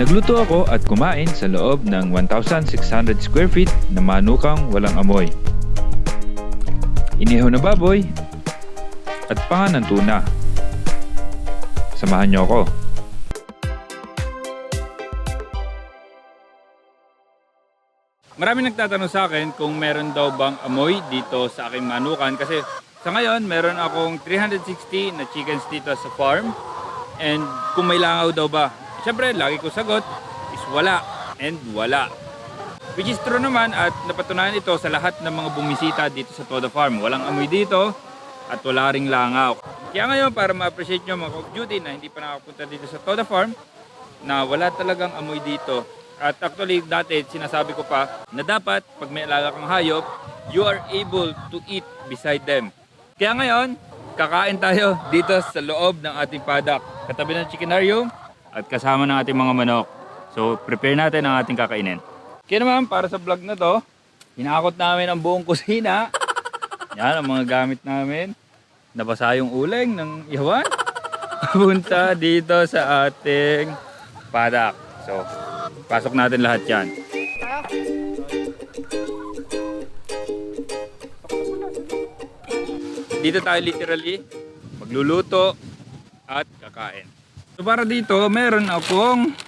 Nagluto ako at kumain sa loob ng 1,600 square feet na manukang walang amoy. Inihaw na baboy at panga ng tuna. Samahan niyo ako. Marami nagtatanong sa akin kung meron daw bang amoy dito sa aking manukan kasi sa ngayon meron akong 360 na chickens dito sa farm and kung may langaw daw ba. Siyempre, lagi ko sagot is wala and wala. Which is true naman at napatunayan ito sa lahat ng mga bumisita dito sa Toda Farm. Walang amoy dito at wala ring langaw. Kaya ngayon para ma-appreciate nyo mga Duty na hindi pa nakapunta dito sa Toda Farm na wala talagang amoy dito. At actually dati sinasabi ko pa na dapat pag may alaga kang hayop, you are able to eat beside them. Kaya ngayon, kakain tayo dito sa loob ng ating paddock. Katabi ng chickenarium at kasama ng ating mga manok. So prepare natin ang ating kakainin. Kaya naman para sa vlog na to, hinakot namin ang buong kusina. Yan ang mga gamit namin. Nabasa yung uling ng ihawan. Punta dito sa ating paddock. So, pasok natin lahat yan. Dito tayo literally magluluto at kakain. So para dito, meron akong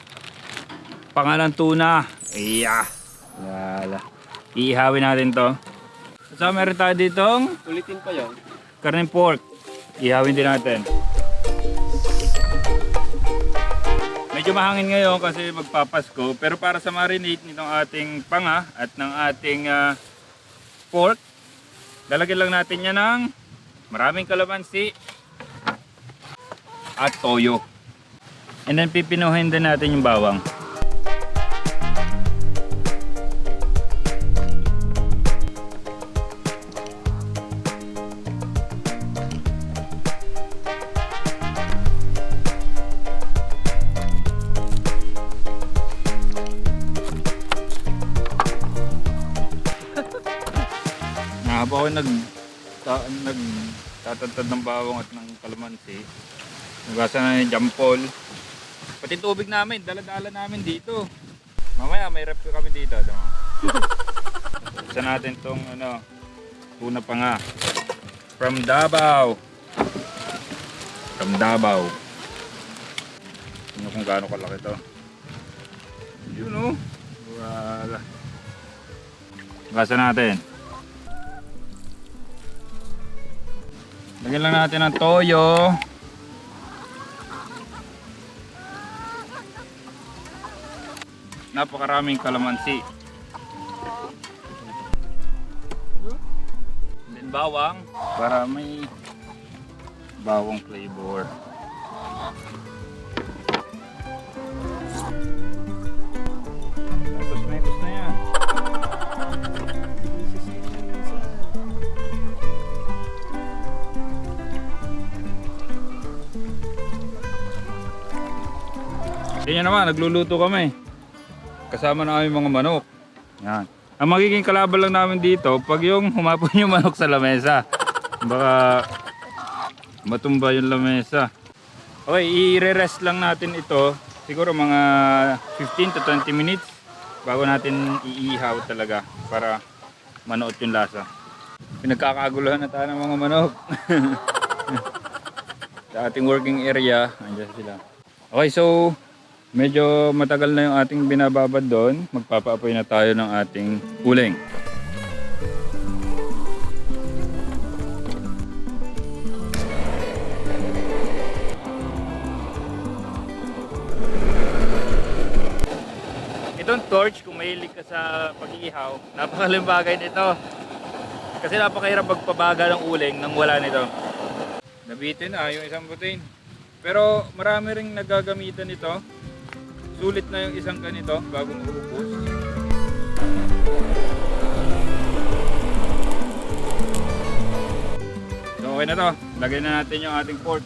pangalan tuna. Iya. Wala. Iihawin natin to. So meron tayo ditong Ulitin pa yon. karning pork. Ihawin din natin. Medyo mahangin ngayon kasi magpapasko. Pero para sa marinate nitong ating panga at ng ating ah, pork, lalagyan lang natin yan ng maraming kalamansi at toyo. And then pipinuhin din natin yung bawang. Habang ako nag ta, nag tatantad ng bawang at ng kalamansi. Nagasa na yung jampol. Pati tubig namin, dala-dala namin dito. Mamaya may rep kami dito. Isa natin tong ano, tuna pa nga. From Davao. From Davao. Ano kung gaano kalaki to. Yun oh. Wala. Gasa natin. Lagyan lang natin ng toyo. Napakaraming kalamansi. Then bawang para may bawang flavor. Tapos metos na yan. Yan naman, nagluluto kami. Kasama na aming mga manok. Yan. Ang magiging kalaban lang namin dito, pag yung humapon yung manok sa lamesa. Baka matumba yung lamesa. Okay, i-rest lang natin ito. Siguro mga 15 to 20 minutes bago natin iihaw talaga para manuot yung lasa. Pinagkakaguluhan na tayo ng mga manok. sa ating working area, andyan sila. Okay, so medyo matagal na yung ating binababad doon. Magpapaapoy na tayo ng ating uling. Itong torch, kung mahilig ka sa pag-iihaw, napakalimang bagay nito. Kasi napakahirap magpabaga ng uling nang wala nito. Nabitin na yung isang butin. Pero marami ring nagagamitan nito. Sulit na yung isang ganito bagong uupos. So okay na to. Lagay na natin yung ating pork.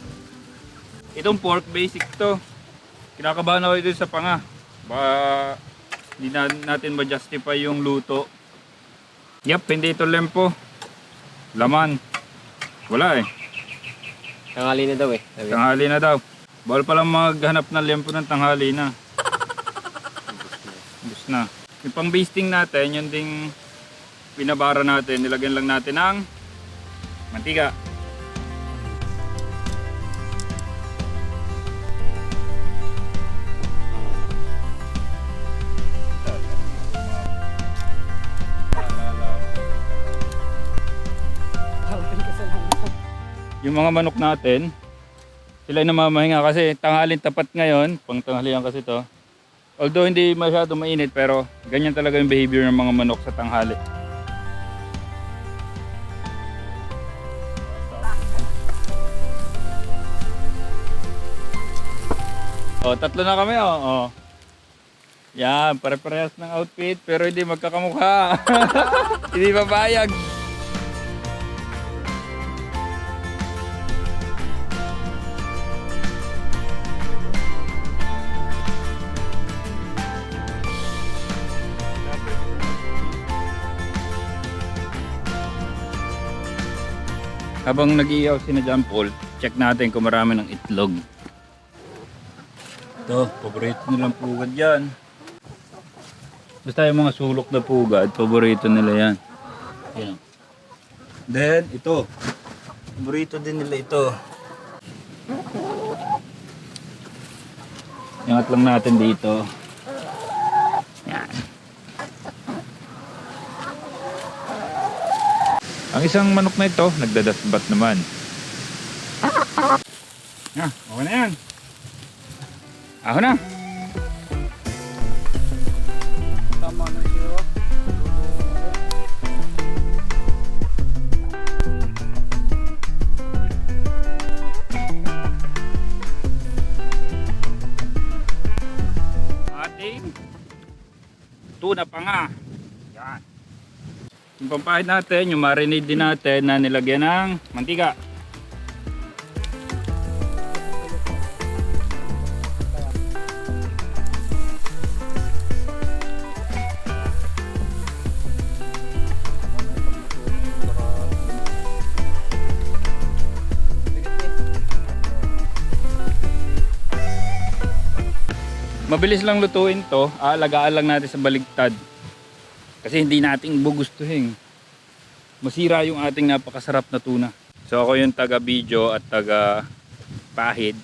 Itong pork basic to. Kinakabahan ako dito sa panga. Baka hindi na natin ma-justify yung luto. Yep, hindi ito lempo. Laman. Wala eh. Tangali na daw eh. Tanghali na daw. Bawal palang maghanap ng lempo ng tanghali na. Na. Yung pang basting natin, yun ding pinabara natin, nilagyan lang natin ng mantika. Yung mga manok natin, sila namamahinga kasi tanghalin tapat ngayon, pang tanghalian kasi to. Although hindi masyado mainit pero ganyan talaga yung behavior ng mga manok sa tanghali. Oh, tatlo na kami oh. oh. Yan, pare-parehas ng outfit pero hindi magkakamukha. hindi babayag. Habang nag-iiyaw si na John Paul, check natin kung marami ng itlog. Ito, paborito nilang pugad yan. Basta yung mga sulok na pugad, paborito nila yan. Yan. Then, ito. Paborito din nila ito. Ingat lang natin dito. Ang isang manok na ito, nagdadasbat naman. Ah, okay na yan. Ako na. Tama na siya. Ating tuna pa nga. Yan. Yung pampahid natin, yung marinade din natin na nilagyan ng mantika. Mabilis lang lutuin to, aalagaan lang natin sa baligtad. Kasi hindi nating bugustuhin. Masira yung ating napakasarap na tuna. So ako yung taga video at taga pahid.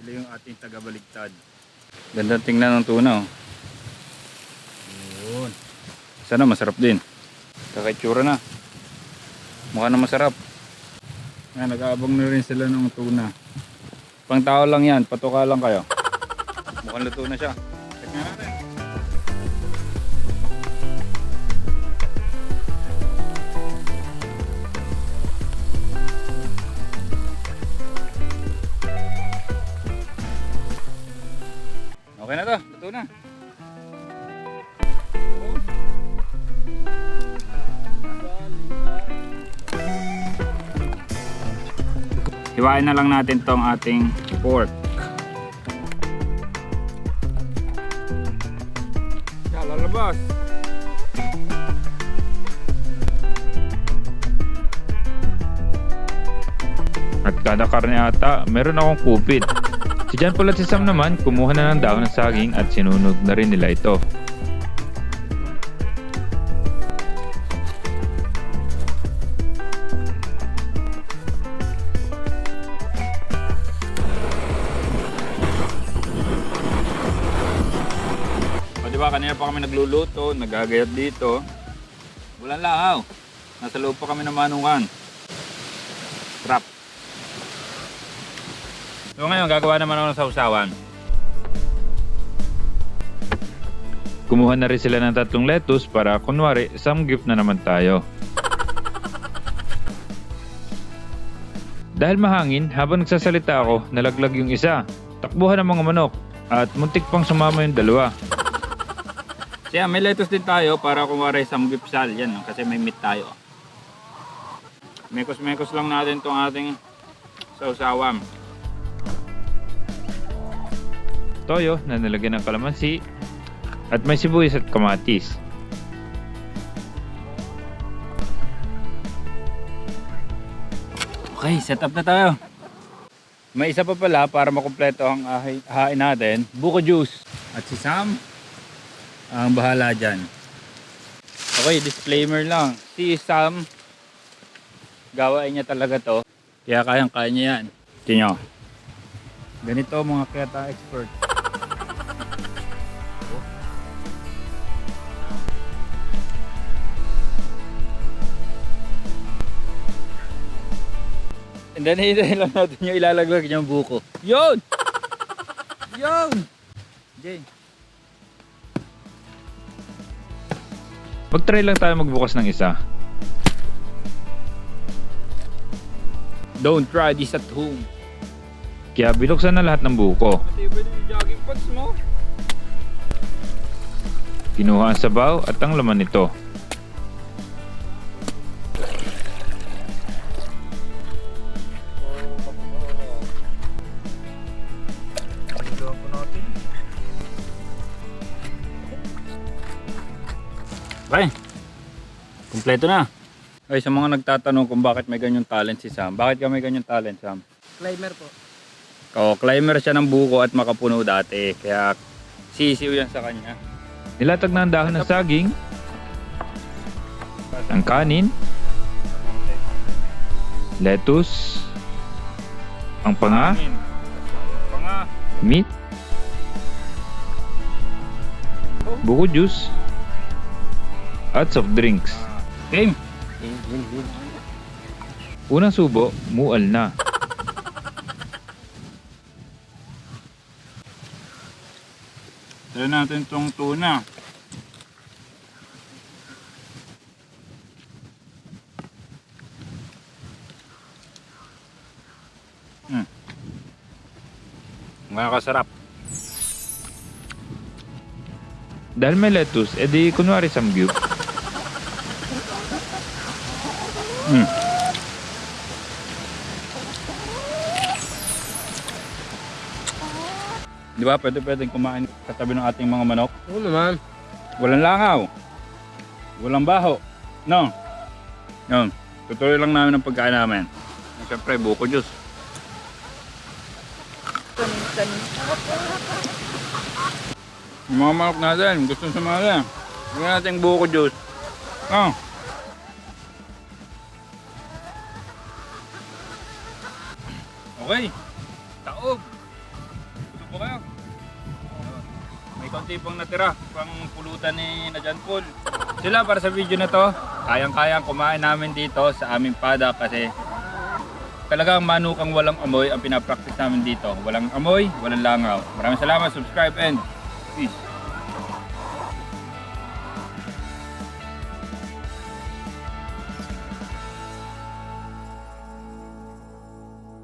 Sila yung ating taga baligtad. Gandang tingnan ng tuna oh. Yun. Sana masarap din. Kakaitsura na. Mukha na masarap. Nga, nag-aabang na rin sila ng tuna. Pang tao lang yan, patuka lang kayo. Mukhang luto na siya. Check nga natin. Okay na to, luto na. Hiwain na lang natin tong ating pork. Siya, lalabas. At kada karne ata, meron akong kupit. Si John Paul at si Sam naman, kumuha na ng daon ng saging at sinunog na rin nila ito. O di ba kanina pa kami nagluluto, nagagayat dito. Walang lahaw. Nasa loob pa kami ng manungan. So ngayon gagawa naman ako ng sausawan. Kumuha na rin sila ng tatlong lettuce para kunwari some gift na naman tayo. Dahil mahangin, habang nagsasalita ako, nalaglag yung isa. Takbuhan ng mga manok at muntik pang sumama yung dalawa. Kaya may lettuce din tayo para kumari sa mugipsal. Yan, kasi may meat tayo. Mekos-mekos lang natin itong ating sausawam. Toyo na nilagyan ng kalamansi at may sibuyas at kamatis. Okay, set up na tayo. May isa pa pala para makumpleto ang hain natin. Buko juice. At si Sam ang bahala dyan. Okay, disclaimer lang. Si Sam, gawain niya talaga to. Kaya kayang-kaya niya yan. Tingnan nyo. Ganito mga keta expert. And then, hintayin lang natin yung ilalaglag niyang buko. Yun! Yun! Jay. Mag-try lang tayo magbukas ng isa. Don't try this at home. Kaya binuksan na lahat ng buko. Kinuha ang sabaw at ang laman nito. Kompleto na. Okay, sa mga nagtatanong kung bakit may ganyang talent si Sam. Bakit ka may ganyang talent, Sam? Climber po. Oh, climber siya ng buko at makapuno dati. Kaya sisiw yan sa kanya. Nilatag na ang dahon ng saging, ang kanin, lettuce, ang panga. Panga. meat, buko juice, at soft drinks. Game. Unang subo, mual na. Try natin tong tuna. Hmm. Makakasarap. Dahil may lettuce, edi kunwari samgyup. Hmm. Di ba? Pwede pwedeng kumain katabi ng ating mga manok. Oo naman. Walang langaw. Walang baho. No. No. Tutuloy lang namin ang pagkain namin. At Siyempre, buko juice. Yung mga manok natin, gusto sumali. Bigyan natin buko juice. Oh. Okay. Taob. Gusto po kayo? May konti pang natira, pang pulutan ni na John Paul. Sila para sa video na to, kayang-kayang kumain namin dito sa aming pada kasi talagang manukang walang amoy ang pinapractice namin dito. Walang amoy, walang langaw. Maraming salamat, subscribe and peace.